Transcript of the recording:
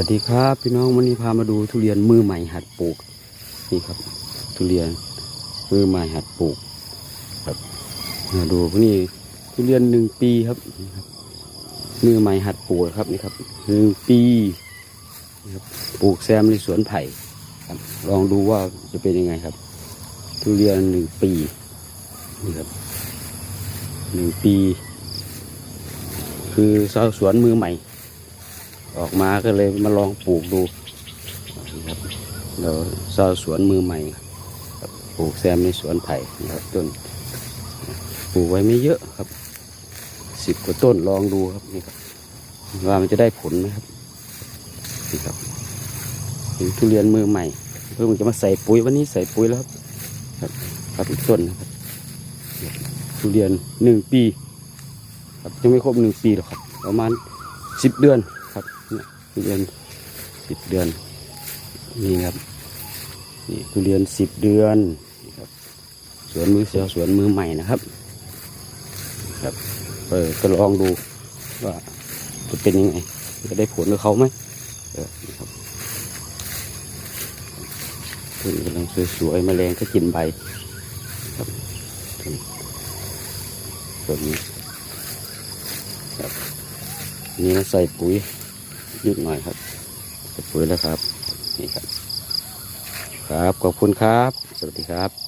วัสดีครับ พี่น้องวันนี้พามาดูทุเรียนมือใหม่หัดปลูก นี่ครับ ทุเรียนมือใหม่หัดปลูกครับมาดูนี่ทุเรียนหนึ่งปีครับนี่ครับ มือใหม่หัดปลูกครับนี่ครับหนึ่งปีนี่ครับปลูกแซมในสวนไผ่ครับลองดูว่าจะเป็นยังไงครับ ทุเรียนหนึ่งปีนี่ครับหนึ่งปี คือชาวสวนมือใหม่ ออกมาก็เลยมาลองปลูกดูนะครับเราชาวสวนมือใหม่ปลูกแซมในสวนไผ่นะครับต้นปลูกไว้ไม่เยอะครับสิบกว่าต้นลองดูครับนี่ครับว่ามันจะได้ผลไหมครับนี่ครับเป็นทุเรียนมือใหม่ เพื่อมันจะมาใส่ปุ๋ยวันนี้ใส่ปุ๋ยแล้วครับครับครับอีกต้นนะครับทุเรียนหนึ่งปี ครับยังไม่ครบหนึ่งปีหรอกครับ ประมาณสิบเดือน ทุเรียนสิบเดือนนี่ครับนี่ทุเรียนสิบเดือนครับสวนมือเสียวสวนมือใหม่นะครับ ครับเออก็ลองดูว่าจะเป็นยังไงจะได้ผลกับเขาไหมเออครับต้นกำลังสวยๆแมลงก็กินใบครับต้นต้นนี้นี่เราใส่ปุ๋ย นิดหน่อยครับจะปุ๋ยแล้วครับ นี่ครับ ครับ ขอบคุณครับ สวัสดีครับ